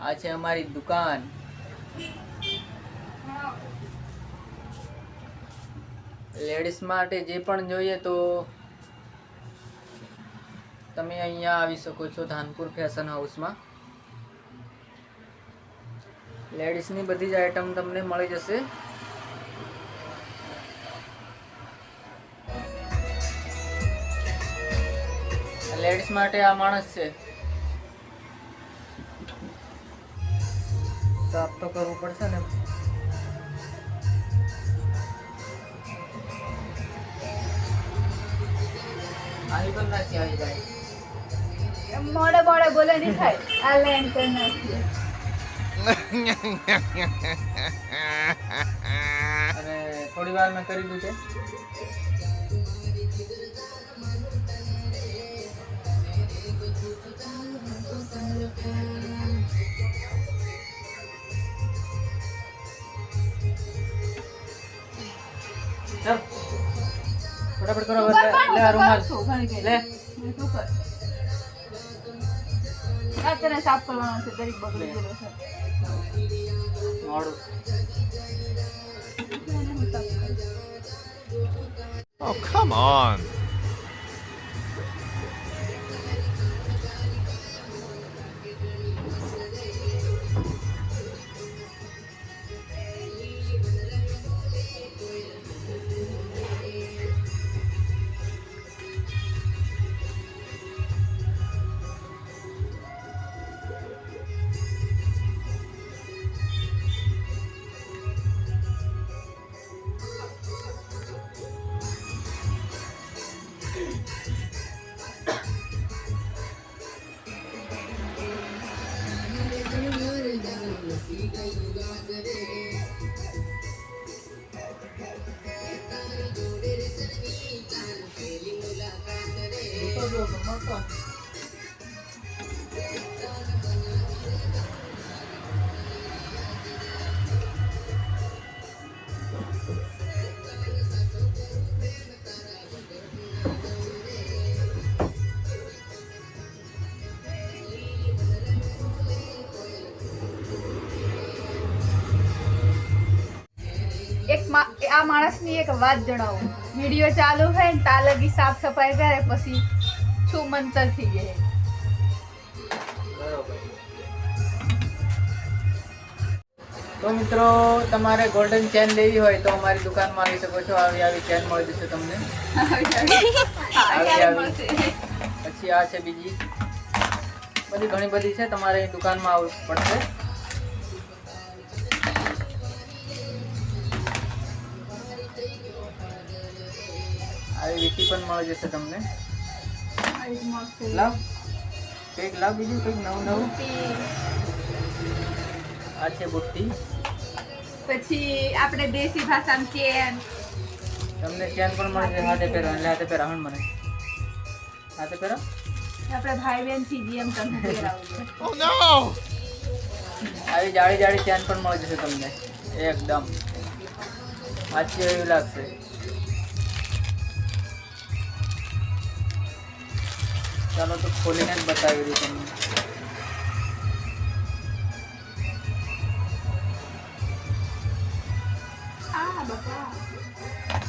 આ છે અમારી દુકાન. લેડીઝ માટે જે પણ જોઈએ તો તમે અહીંયા આવી શકો છો ધાનપુર ફેશન હાઉસમાં લેડીઝની બધી જ આઈટમ તમને મળી જશે. લેડીઝ માટે આ માણસ છે. સાફ તો કરવું પડશે ને. આવી પણ નથી આવી જાય. મોડે મોડે બોલે નહીં થાય. આ લાઈન કરી નાખીએ અને થોડી વાર મેં કરી દીધું છે. ચાલ ફટાફટ કરો હવે. લે આ રૂમાલ છું ઘણી ઘણી. લે મેં શું કર આ તને સાફ કરવાનો છે દરેક બગડી ગયેલો છે મોડું એને હું સાફ કરીશ. Oh, come on. એક મા- આ માણસની એક વાત જણાવું. વીડિયો ચાલુ હોય ને તાલગી સાફ સફાઈ કરે, પછી છું મંતર થઈ જાય તો મિત્રો તમારે ગોલ્ડન ચેન લેવી હોય તો અમારી દુકાનમાં આવી શકો છો. આવી આવી ચેન મળી જશે તમને. પછી આ છે બીજી. બધી ઘણી બધી છે. તમારે દુકાનમાં આવવું પડશે. આવી વીટી પણ મળી જશે તમને. લાવ. કંઈક લાવ બીજું કંઈક નવું નવું. આ છે બુટ્ટી પછી આપણે દેશી ભાષામાં ચેન. તમને ચેન પણ મળશે હાથે પહેરો એટલે હાથે પહેરા હણ મને. હાથે પહેરો. આપણે ભાઈ બહેનથી જેમ તમને પહેરાવું ઓ નો આવી જાડી જાડી ચેન પણ મળી જશે તમને. એકદમ. વાંચી એવું લાગશે. ચાલો તો ખોલીને જ બતાવી દઉં તમને. આ બાપા